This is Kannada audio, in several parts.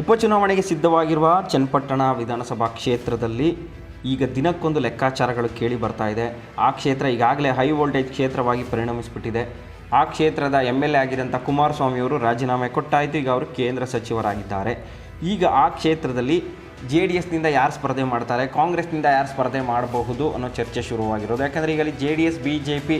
ಉಪಚುನಾವಣೆಗೆ ಸಿದ್ಧವಾಗಿರುವ ಚನ್ನಪಟ್ಟಣ ವಿಧಾನಸಭಾ ಕ್ಷೇತ್ರದಲ್ಲಿ ಈಗ ದಿನಕ್ಕೊಂದು ಲೆಕ್ಕಾಚಾರಗಳು ಕೇಳಿ ಬರ್ತಾ ಇದೆ. ಆ ಕ್ಷೇತ್ರ ಈಗಾಗಲೇ ಹೈ ವೋಲ್ಟೇಜ್ ಕ್ಷೇತ್ರವಾಗಿ ಪರಿಣಮಿಸಿಬಿಟ್ಟಿದೆ. ಆ ಕ್ಷೇತ್ರದ ಎಂ ಎಲ್ ಎ ಆಗಿದ್ದಂಥ ಕುಮಾರಸ್ವಾಮಿಯವರು ರಾಜೀನಾಮೆ ಕೊಟ್ಟಾಯಿತು. ಈಗ ಅವರು ಕೇಂದ್ರ ಸಚಿವರಾಗಿದ್ದಾರೆ. ಈಗ ಆ ಕ್ಷೇತ್ರದಲ್ಲಿ ಜೆ ಡಿ ಎಸ್ನಿಂದ ಯಾರು ಸ್ಪರ್ಧೆ ಮಾಡ್ತಾರೆ? ಕಾಂಗ್ರೆಸ್ನಿಂದ ಯಾರು ಸ್ಪರ್ಧೆ ಮಾಡಬಹುದು ಅನ್ನೋ ಚರ್ಚೆ ಶುರುವಾಗಿರೋದು. ಯಾಕಂದರೆ ಈಗ ಅಲ್ಲಿ J D S B J P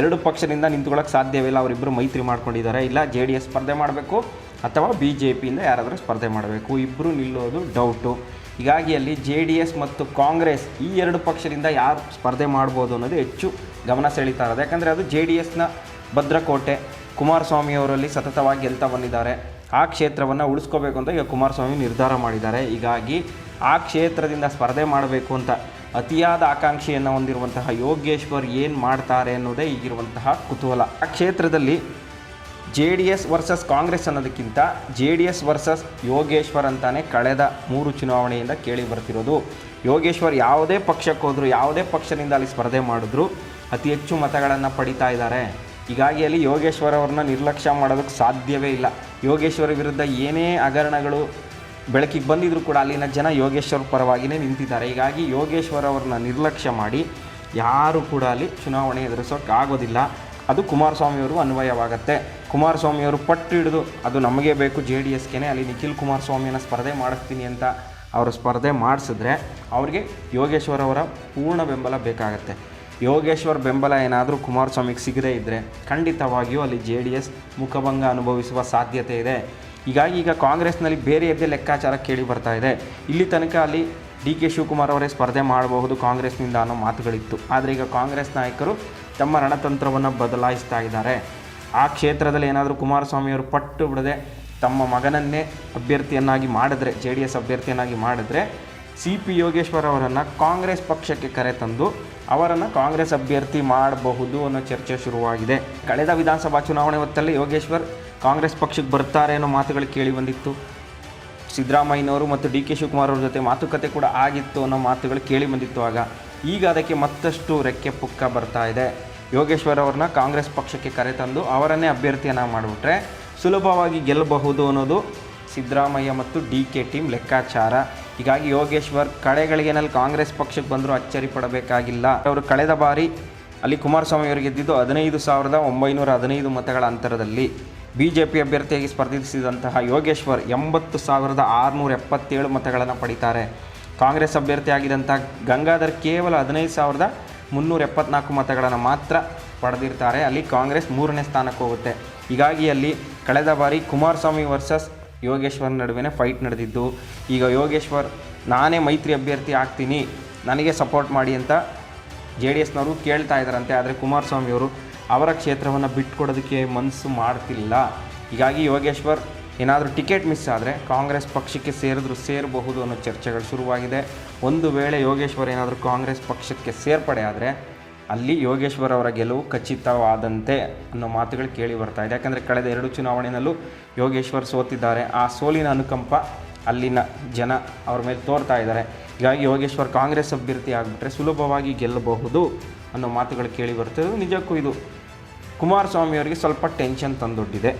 ಎರಡು ಪಕ್ಷದಿಂದ ನಿಂತ್ಕೊಳ್ಳೋಕ್ಕೆ ಸಾಧ್ಯವಿಲ್ಲ ಅವರಿಬ್ಬರು ಮೈತ್ರಿ ಮಾಡ್ಕೊಂಡಿದ್ದಾರೆ. ಇಲ್ಲ ಜೆ ಎಸ್ ಸ್ಪರ್ಧೆ ಮಾಡಬೇಕು. ಅಥವಾ ಬಿ ಜೆ ಪಿಯಿಂದ ಯಾರಾದರೂ ಸ್ಪರ್ಧೆ ಮಾಡಬೇಕು. ಇಬ್ಬರು ನಿಲ್ಲೋದು ಡೌಟು ಹೀಗಾಗಿ ಅಲ್ಲಿ ಜೆ ಡಿ ಎಸ್ ಮತ್ತು ಕಾಂಗ್ರೆಸ್ ಈ ಎರಡು ಪಕ್ಷದಿಂದ ಯಾರು ಸ್ಪರ್ಧೆ ಮಾಡ್ಬೋದು ಅನ್ನೋದು ಹೆಚ್ಚು ಗಮನ ಸೆಳೀತಾ ಇರೋದು. ಯಾಕಂದರೆ ಅದು ಜೆ ಡಿ ಎಸ್ನ ಭದ್ರಕೋಟೆ ಕುಮಾರಸ್ವಾಮಿ ಅವರಲ್ಲಿ ಸತತವಾಗಿ ಗೆಲ್ತಾ ಬಂದಿದ್ದಾರೆ. ಆ ಕ್ಷೇತ್ರವನ್ನು ಉಳಿಸ್ಕೋಬೇಕು ಅಂತ ಈಗ ಕುಮಾರಸ್ವಾಮಿ ನಿರ್ಧಾರ ಮಾಡಿದ್ದಾರೆ. ಹೀಗಾಗಿ ಆ ಕ್ಷೇತ್ರದಿಂದ ಸ್ಪರ್ಧೆ ಮಾಡಬೇಕು ಅಂತ ಅತಿಯಾದ ಆಕಾಂಕ್ಷೆಯನ್ನು ಹೊಂದಿರುವಂತಹ ಯೋಗೇಶ್ವರ್ ಏನು ಮಾಡ್ತಾರೆ ಅನ್ನೋದೇ ಈಗಿರುವಂತಹ ಕುತೂಹಲ. ಆ ಕ್ಷೇತ್ರದಲ್ಲಿ J D S versus Congress ಅನ್ನೋದಕ್ಕಿಂತ J D S versus Yogeshwar ಅಂತಾನೆ ಕಳೆದ ಮೂರು ಚುನಾವಣೆಯಿಂದ ಕೇಳಿ ಬರ್ತಿರೋದು. ಯೋಗೇಶ್ವರ್ ಯಾವುದೇ ಪಕ್ಷಕ್ಕೆ ಹೋದರೂ, ಯಾವುದೇ ಪಕ್ಷದಿಂದ ಅಲ್ಲಿ ಸ್ಪರ್ಧೆ ಮಾಡಿದ್ರು, ಅತಿ ಹೆಚ್ಚು ಮತಗಳನ್ನು ಪಡಿತಾ ಇದ್ದಾರೆ. ಹೀಗಾಗಿ ಅಲ್ಲಿ ಯೋಗೇಶ್ವರ್ ಅವ್ರನ್ನ ನಿರ್ಲಕ್ಷ್ಯ ಮಾಡೋದಕ್ಕೆ ಸಾಧ್ಯವೇ ಇಲ್ಲ. ಯೋಗೇಶ್ವರ ವಿರುದ್ಧ ಏನೇ ಹಗರಣಗಳು ಬೆಳಕಿಗೆ ಬಂದಿದ್ರು ಕೂಡ ಅಲ್ಲಿನ ಜನ ಯೋಗೇಶ್ವರ್ ಪರವಾಗಿಯೇ ನಿಂತಿದ್ದಾರೆ. ಹೀಗಾಗಿ ಯೋಗೇಶ್ವರ್ ಅವ್ರನ್ನ ನಿರ್ಲಕ್ಷ್ಯ ಮಾಡಿ ಯಾರು ಕೂಡ ಅಲ್ಲಿ ಚುನಾವಣೆ ಎದುರಿಸೋಕ್ಕಾಗೋದಿಲ್ಲ. ಅದು ಕುಮಾರಸ್ವಾಮಿಯವರು ಅನ್ವಯವಾಗುತ್ತೆ. ಕುಮಾರಸ್ವಾಮಿಯವರು ಪಟ್ಟು ಹಿಡಿದು, ಅದು ನಮಗೆ ಬೇಕು ಜೆ ಡಿ ಎಸ್ಗೆ ಅಲ್ಲಿ ನಿಖಿಲ್ ಕುಮಾರಸ್ವಾಮಿಯನ್ನು ಸ್ಪರ್ಧೆ ಮಾಡಿಸ್ತೀನಿ ಅಂತ ಅವರು ಸ್ಪರ್ಧೆ ಮಾಡಿಸಿದ್ರೆ ಅವ್ರಿಗೆ ಯೋಗೇಶ್ವರ್ ಅವರ ಪೂರ್ಣ ಬೆಂಬಲ ಬೇಕಾಗತ್ತೆ. ಯೋಗೇಶ್ವರ್ ಬೆಂಬಲ ಏನಾದರೂ ಕುಮಾರಸ್ವಾಮಿಗೆ ಸಿಗದೇ ಇದ್ದರೆ ಖಂಡಿತವಾಗಿಯೂ ಅಲ್ಲಿ ಜೆ ಡಿ ಎಸ್ ಮುಖಭಂಗ ಅನುಭವಿಸುವ ಸಾಧ್ಯತೆ ಇದೆ. ಹೀಗಾಗಿ ಈಗ ಕಾಂಗ್ರೆಸ್ನಲ್ಲಿ ಬೇರೆಯದ್ದೇ ಲೆಕ್ಕಾಚಾರ ಕೇಳಿ ಬರ್ತಾ ಇದೆ. ಇಲ್ಲಿ ತನಕ ಅಲ್ಲಿ ಡಿ ಕೆ ಶಿವಕುಮಾರ್ ಅವರೇ ಸ್ಪರ್ಧೆ ಮಾಡಬಹುದು ಕಾಂಗ್ರೆಸ್ನಿಂದ ಅನ್ನೋ ಮಾತುಗಳಿತ್ತು. ಆದರೆ ಈಗ ಕಾಂಗ್ರೆಸ್ ನಾಯಕರು ತಮ್ಮ ರಣತಂತ್ರವನ್ನು ಬದಲಾಯಿಸ್ತಾ ಇದ್ದಾರೆ. ಆ ಕ್ಷೇತ್ರದಲ್ಲಿ ಏನಾದರೂ ಕುಮಾರಸ್ವಾಮಿಯವರು ಪಟ್ಟು ಬಿಡದೆ ತಮ್ಮ ಮಗನನ್ನೇ ಅಭ್ಯರ್ಥಿಯನ್ನಾಗಿ ಮಾಡಿದ್ರೆ, ಜೆ ಡಿ ಎಸ್ ಅಭ್ಯರ್ಥಿಯನ್ನಾಗಿ ಮಾಡಿದ್ರೆ ಸಿ ಪಿ ಯೋಗೇಶ್ವರ್ ಅವರನ್ನು ಕಾಂಗ್ರೆಸ್ ಪಕ್ಷಕ್ಕೆ ಕರೆ ತಂದು ಅವರನ್ನು ಕಾಂಗ್ರೆಸ್ ಅಭ್ಯರ್ಥಿ ಮಾಡಬಹುದು ಅನ್ನೋ ಚರ್ಚೆ ಶುರುವಾಗಿದೆ. ಕಳೆದ ವಿಧಾನಸಭಾ ಚುನಾವಣೆ ಹೊತ್ತಲ್ಲಿ ಯೋಗೇಶ್ವರ್ ಕಾಂಗ್ರೆಸ್ ಪಕ್ಷಕ್ಕೆ ಬರ್ತಾರೆ ಅನ್ನೋ ಮಾತುಗಳು ಕೇಳಿ ಬಂದಿತ್ತು. ಸಿದ್ದರಾಮಯ್ಯನವರು ಮತ್ತು ಡಿ ಕೆ ಶಿವಕುಮಾರ್ ಅವ್ರ ಜೊತೆ ಮಾತುಕತೆ ಕೂಡ ಆಗಿತ್ತು ಅನ್ನೋ ಮಾತುಗಳು ಕೇಳಿ ಬಂದಿತ್ತು ಆಗ. ಈಗ ಅದಕ್ಕೆ ಮತ್ತಷ್ಟು ರೆಕ್ಕೆ ಪುಕ್ಕ ಬರ್ತಾ ಇದೆ. ಯೋಗೇಶ್ವರ್ ಅವ್ರನ್ನ ಕಾಂಗ್ರೆಸ್ ಪಕ್ಷಕ್ಕೆ ಕರೆತಂದು ಅವರನ್ನೇ ಅಭ್ಯರ್ಥಿಯನ್ನು ಮಾಡಿಬಿಟ್ರೆ ಸುಲಭವಾಗಿ ಗೆಲ್ಲಬಹುದು ಅನ್ನೋದು ಸಿದ್ದರಾಮಯ್ಯ ಮತ್ತು ಡಿ ಕೆ ಟೀಮ್ ಲೆಕ್ಕಾಚಾರ. ಹೀಗಾಗಿ ಯೋಗೇಶ್ವರ್ ಕಡೆಗಳಿಗೆನಲ್ಲಿ ಕಾಂಗ್ರೆಸ್ ಪಕ್ಷಕ್ಕೆ ಬಂದರೂ ಅಚ್ಚರಿ ಪಡಬೇಕಾಗಿಲ್ಲ. ಅವರು ಕಳೆದ ಬಾರಿ ಅಲ್ಲಿ ಕುಮಾರಸ್ವಾಮಿ ಅವರು ಗೆದ್ದಿದ್ದು ಹದಿನೈದು ಸಾವಿರದ ಒಂಬೈನೂರ ಹದಿನೈದು ಮತಗಳ ಅಂತರದಲ್ಲಿ. ಬಿ ಜೆ ಪಿ ಅಭ್ಯರ್ಥಿಯಾಗಿ ಸ್ಪರ್ಧಿಸಿದಂತಹ ಯೋಗೇಶ್ವರ್ ಎಂಬತ್ತು ಸಾವಿರದ ಆರುನೂರ ಎಪ್ಪತ್ತೇಳು ಮತಗಳನ್ನು ಪಡಿತಾರೆ. ಕಾಂಗ್ರೆಸ್ ಅಭ್ಯರ್ಥಿಯಾಗಿದ್ದಂಥ ಗಂಗಾಧರ್ ಕೇವಲ ಹದಿನೈದು ಸಾವಿರದ ಮುನ್ನೂರ ಎಪ್ಪತ್ನಾಲ್ಕು ಮತಗಳನ್ನು ಮಾತ್ರ ಪಡೆದಿರ್ತಾರೆ. ಅಲ್ಲಿ ಕಾಂಗ್ರೆಸ್ ಮೂರನೇ ಸ್ಥಾನಕ್ಕೆ ಹೋಗುತ್ತೆ. ಹೀಗಾಗಿ ಅಲ್ಲಿ ಕಳೆದ ಬಾರಿ ಕುಮಾರಸ್ವಾಮಿ ವರ್ಸಸ್ ಯೋಗೇಶ್ವರ್ ನಡುವೆ ಫೈಟ್ ನಡೆದಿದ್ದು, ಈಗ ಯೋಗೇಶ್ವರ್, ನಾನೇ ಮೈತ್ರಿ ಅಭ್ಯರ್ಥಿ ಆಗ್ತೀನಿ, ನನಗೆ ಸಪೋರ್ಟ್ ಮಾಡಿ ಅಂತ ಜೆ ಡಿ ಎಸ್ನವರು ಕೇಳ್ತಾ ಇದ್ದಾರಂತೆ. ಆದರೆ ಕುಮಾರಸ್ವಾಮಿಯವರು ಅವರ ಕ್ಷೇತ್ರವನ್ನು ಬಿಟ್ಕೊಡೋದಕ್ಕೆ ಮನಸ್ಸು ಮಾಡ್ತಿಲ್ಲ. ಹೀಗಾಗಿ ಯೋಗೇಶ್ವರ್ ಏನಾದರೂ ಟಿಕೆಟ್ ಮಿಸ್ ಆದರೆ ಕಾಂಗ್ರೆಸ್ ಪಕ್ಷಕ್ಕೆ ಸೇರಿದ್ರು ಸೇರಬಹುದು ಅನ್ನೋ ಚರ್ಚೆಗಳು ಶುರುವಾಗಿದೆ. ಒಂದು ವೇಳೆ ಯೋಗೇಶ್ವರ್ ಏನಾದರೂ ಕಾಂಗ್ರೆಸ್ ಪಕ್ಷಕ್ಕೆ ಸೇರ್ಪಡೆ ಆದರೆ ಅಲ್ಲಿ ಯೋಗೇಶ್ವರ್ ಅವರ ಗೆಲುವು ಖಚಿತವಾದಂತೆ ಅನ್ನೋ ಮಾತುಗಳು ಕೇಳಿ ಬರ್ತಾ ಇದೆ. ಯಾಕಂದರೆ ಕಳೆದ ಎರಡು ಚುನಾವಣೆಯಲ್ಲೂ ಯೋಗೇಶ್ವರ್ ಸೋತಿದ್ದಾರೆ. ಆ ಸೋಲಿನ ಅನುಕಂಪ ಅಲ್ಲಿನ ಜನ ಅವ್ರ ಮೇಲೆ ತೋರ್ತಾ ಇದ್ದಾರೆ. ಹೀಗಾಗಿ ಯೋಗೇಶ್ವರ್ ಕಾಂಗ್ರೆಸ್ ಅಭ್ಯರ್ಥಿ ಆಗಿಬಿಟ್ರೆ ಸುಲಭವಾಗಿ ಗೆಲ್ಲಬಹುದು ಅನ್ನೋ ಮಾತುಗಳು ಕೇಳಿ ಬರ್ತಿರೋದು ನಿಜಕ್ಕೂ ಇದು ಕುಮಾರಸ್ವಾಮಿಯವರಿಗೆ ಸ್ವಲ್ಪ ಟೆನ್ಷನ್ ತಂದೊಡ್ಡಿದೆ.